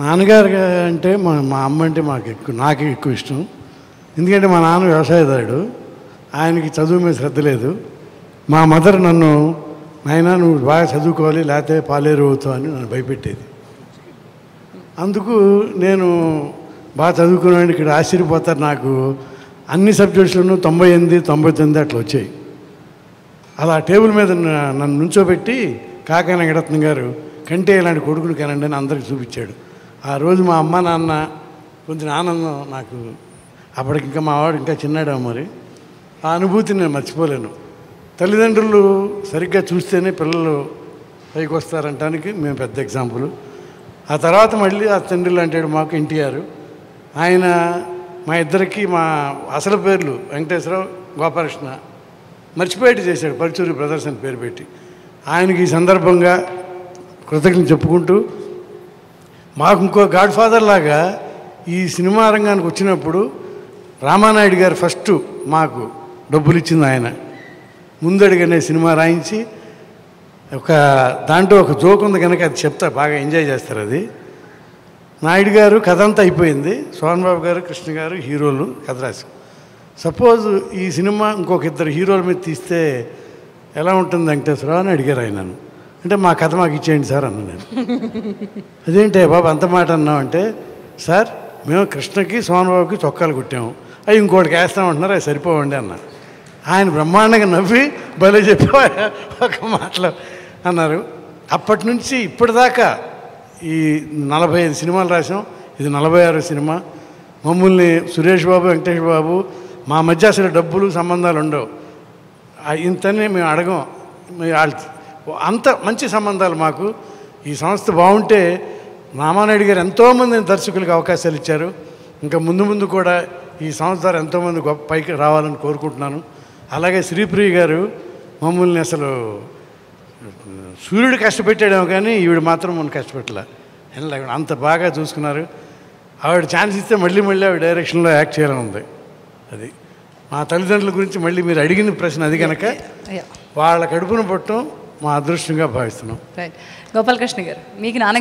నాన్నగారు అంటే మా మా అమ్మ అంటే మాకు ఎక్కువ నాకు ఎక్కువ ఇష్టం. ఎందుకంటే మా నాన్న వ్యవసాయదారుడు. ఆయనకి చదువు మీద శ్రద్ధ లేదు. మా మదర్ నన్ను నాయనా నువ్వు బాగా చదువుకోవాలి లేకపోతే పాలేరు అవుతావు అని నన్ను భయపెట్టేది. అందుకు నేను బాగా చదువుకున్నాను ఇక్కడ ఆశ్చర్యపోతారు నాకు. అన్ని సబ్జెక్ట్స్లోనూ తొంభై ఎనిమిది తొంభై తొమ్మిది అట్లా వచ్చాయి. అలా టేబుల్ మీద నన్ను నుంచోబెట్టి కాకా వెంకటరత్నం గారు కంటే ఇలాంటి కొడుకుని కనండి అని అందరికి చూపించాడు. ఆ రోజు మా అమ్మ నాన్న కొంచెం ఆనందం నాకు. అప్పటికి ఇంకా మా వాడు ఇంకా చిన్నాడా మరి? ఆ అనుభూతిని నేను మర్చిపోలేను. తల్లిదండ్రులు సరిగ్గా చూస్తేనే పిల్లలు పైకి వస్తారంటానికి మేము పెద్ద ఎగ్జాంపుల్ ఆ తర్వాత మళ్ళీ ఆ తండ్రి అంటాడు మాకు ఎన్టీఆర్. ఆయన మా ఇద్దరికి మా అసలు పేర్లు వెంకటేశ్వరరావు గోపాలకృష్ణ మర్చిపోయేటి చేశాడు పరుచూరి బ్రదర్స్ అని పేరు పెట్టి. ఆయనకి ఈ సందర్భంగా కృతజ్ఞతలు చెప్పుకుంటూ మాకు ఇంకో గాడ్ ఫాదర్ లాగా ఈ సినిమా రంగానికి వచ్చినప్పుడు రామానాయుడు గారు ఫస్ట్ మాకు డబ్బులు ఇచ్చింది ఆయన. ముందడుగు సినిమా రాయించి ఒక దాంట్లో ఒక జోక్ ఉంది కనుక అది చెప్తా బాగా ఎంజాయ్ చేస్తారు అది. నాయుడు గారు కథ అంతా అయిపోయింది. సోహన్ బాబు గారు కృష్ణ గారు హీరోలు కథ రాసి సపోజ్ ఈ సినిమా ఇంకొక ఇద్దరు హీరోల మీద తీస్తే ఎలా ఉంటుంది వెంకటేశ్వరరావు అని అడిగారు ఆయనను? అంటే మా కథ మాకు ఇచ్చేయండి సార్ అన్న నేను. అదేంటే బాబు అంత మాట అన్నాం అంటే సార్ మేము కృష్ణకి సోహన్ బాబుకి చొక్కాలు కుట్టాము. అవి ఇంకోటికి వేస్తామంటున్నారు అవి సరిపోవండి అన్న. ఆయన బ్రహ్మాండంగా నవ్వి భలే చెప్పి ఒక మాటలు అన్నారు. అప్పటి నుంచి ఇప్పటిదాకా ఈ నలభై ఐదు సినిమాలు రాసాం ఇది నలభై ఆరో సినిమా. మమ్మల్ని సురేష్ బాబు వెంకటేష్ బాబు మా మధ్య అసలు డబ్బులు సంబంధాలు ఉండవు. ఇంతనే మేము అడగం. వాళ్ళ అంత మంచి సంబంధాలు మాకు. ఈ సంస్థ బాగుంటే రామానాయుడు గారు ఎంతోమంది దర్శకులకు అవకాశాలు ఇచ్చారు. ఇంకా ముందు ముందు కూడా ఈ సంస్థ ద్వారా ఎంతోమంది గొప్ప పైకి రావాలని కోరుకుంటున్నాను. అలాగే శ్రీప్రియ గారు మమ్మల్ని అసలు సూర్యుడు కష్టపెట్టాడేమో కానీ ఈవిడ మాత్రం మనం కష్టపెట్టలే. అంత బాగా చూసుకున్నారు. ఆవిడ ఛాన్స్ ఇస్తే మళ్ళీ మళ్ళీ ఆవిడ డైరెక్షన్లో యాక్ట్ చేయాలని ఉంది. అది మా తల్లిదండ్రుల గురించి మళ్ళీ మీరు అడిగిన ప్రశ్న అది కనుక. వాళ్ళ కడుపున పుట్టడం మా అదృష్టంగా భావిస్తున్నాం. రైట్ గోపాలకృష్ణ గారు మీకు నాన్న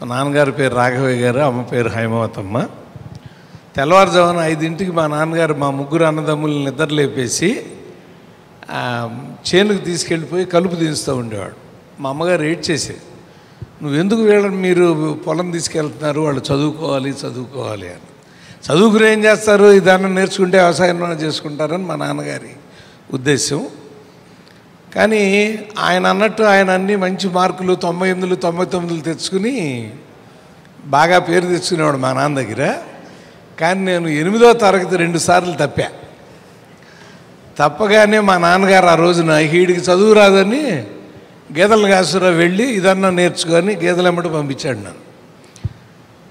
మా నాన్నగారి పేరు రాఘవయ్య గారు అమ్మ పేరు హైమవతమ్మ. తెల్లవారుజామున ఐదింటికి మా నాన్నగారు మా ముగ్గురు అన్నదమ్ముల్ని నిద్ర లేపేసి ఆ, చేనుకు తీసుకెళ్ళిపోయి కలుపు తీస్తూ ఉండేవాడు. మా అమ్మగారు ఏడ్ చేసేది నువ్వు ఎందుకు వీళ్ళని మీరు పొలం తీసుకెళ్తున్నారు వాళ్ళు చదువుకోవాలి చదువుకోవాలి అని. చదువుకుని ఏం చేస్తారు? ఇదాన్ని నేర్చుకుంటే వ్యవసాయంలోనే చేసుకుంటారని మా నాన్నగారి ఉద్దేశం కానీ ఆయన అన్నట్టు ఆయన అన్ని మంచి మార్కులు తొంభై ఎనిమిదిలు తొంభై తొమ్మిదిలు తెచ్చుకుని బాగా పేరు తెచ్చుకునేవాడు మా నాన్న దగ్గర. కానీ నేను ఎనిమిదో తరగతి రెండు సార్లు తప్పా. తప్పగానే మా నాన్నగారు ఆ రోజున హీడికి చదువు రాదని గేదెల కాసురా వెళ్ళి ఇదన్నా నేర్చుకొని గీతలమ్మట పంపించాడు నన్ను.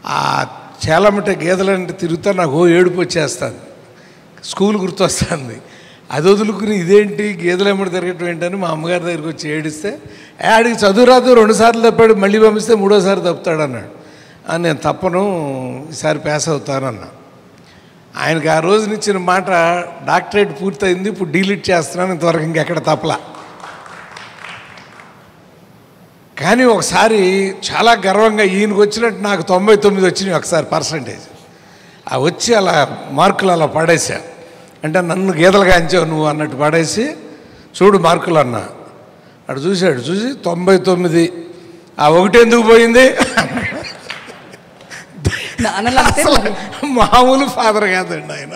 ఆ చేలమ్మట గీతలంటే తిరుగుతా నాకు ఓ ఏడుపు వచ్చేస్తుంది. స్కూల్ గుర్తొస్తుంది. అది వదులుకుని ఇదేంటి? గేదెలమ్మట తిరగటం ఏంటని మా అమ్మగారి దగ్గరికి వచ్చి ఏడిస్తే ఆడికి చదువు రాదు రెండుసార్లు తప్పాడు మళ్ళీ పంపిస్తే మూడోసారి తప్పుతాడు అన్నాడు. అని నేను తప్పను ఈసారి పాస్ అవుతానన్నా ఆయనకి ఆ రోజునిచ్చిన మాట డాక్టరేట్ పూర్తయింది ఇప్పుడు డీలీట్ చేస్తున్నాను ఇంతవరకు ఇంకెక్కడ తప్పలా. కానీ ఒకసారి చాలా గర్వంగా ఈయనకు వచ్చినట్టు నాకు తొంభై తొమ్మిది వచ్చినాయి ఒకసారి పర్సంటేజ్ ఆ వచ్చి అలా మార్కులు అలా పడేశాను అంటే నన్ను గీతలుగా అంచావు నువ్వు అన్నట్టు పడేసి చూడు మార్కులు అన్నా. అటు చూశాడు చూసి తొంభై తొమ్మిది. ఆ ఒకటి ఎందుకు పోయింది? మామూలు ఫాదర్ కాదండి ఆయన.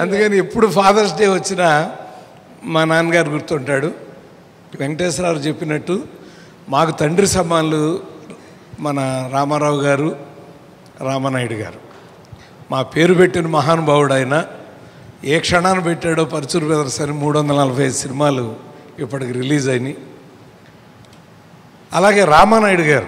అందుకని ఎప్పుడు ఫాదర్స్ డే వచ్చినా మా నాన్నగారు గుర్తుంటాడు. వెంకటేశ్వరరావు చెప్పినట్టు మాకు తండ్రి సమానులు మన రామారావు గారు రామనాయుడు గారు. మా పేరు పెట్టిన మహానుభావుడు ఆయన. ఏ క్షణాన్ని పెట్టాడో పరచూరు బ్రదర్స్ అని మూడు వందల నలభై ఐదు సినిమాలు ఇప్పటికి రిలీజ్ అయినాయి. అలాగే రామానాయుడు గారు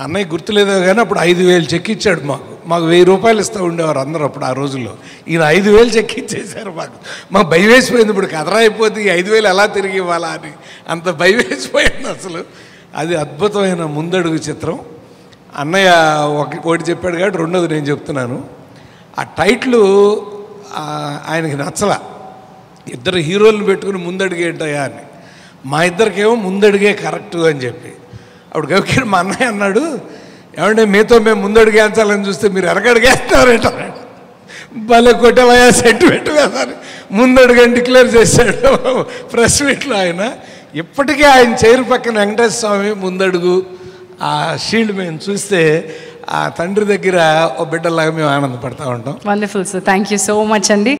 అన్నయ్య గుర్తులేదో కానీ అప్పుడు ఐదు వేలు చెక్ ఇచ్చాడు మాకు. మాకు వెయ్యి రూపాయలు ఇస్తూ ఉండేవారు అందరూ అప్పుడు ఆ రోజుల్లో. ఈయన ఐదు వేలు చెక్ మాకు. మాకు భయం వేసిపోయింది ఇప్పుడు కథరా అయిపోతే ఈ ఐదు వేలు ఎలా తిరిగి ఇవ్వాలా అని. అంత భయం వేసిపోయింది అసలు. అది అద్భుతమైన ముందడుగు చిత్రం. అన్నయ్య ఒక ఒకటి చెప్పాడు కాబట్టి రెండోది నేను చెప్తున్నాను. ఆ టైట్లు ఆయనకి నచ్చల. ఇద్దరు హీరోలను పెట్టుకుని ముందడిగేటయా అని. మా ఇద్దరికేమో ముందడిగే కరెక్ట్ అని చెప్పి. అప్పుడు గవికిర్ మా అన్నయ్య అన్నాడు ఏమంటే మీతో మేము ముందడిగేంచాలని చూస్తే మీరు వెనకడుగేస్తున్నారట భలే కొట్టవయా సెంటిమెంట్ వేసారు ముందడుగని డిక్లేర్ చేశాడు ప్రెస్ మీట్లో ఆయన. ఇప్పటికే ఆయన చైర్ పక్కన వెంకటేశ్వర స్వామి ముందడుగు ఆ షీల్డ్ మేము చూస్తే ఆ తండ్రి దగ్గర ఓ బిడ్డలాగా మేము ఆనందపడతా ఉంటాం. Wonderful sir thank you so much అండి.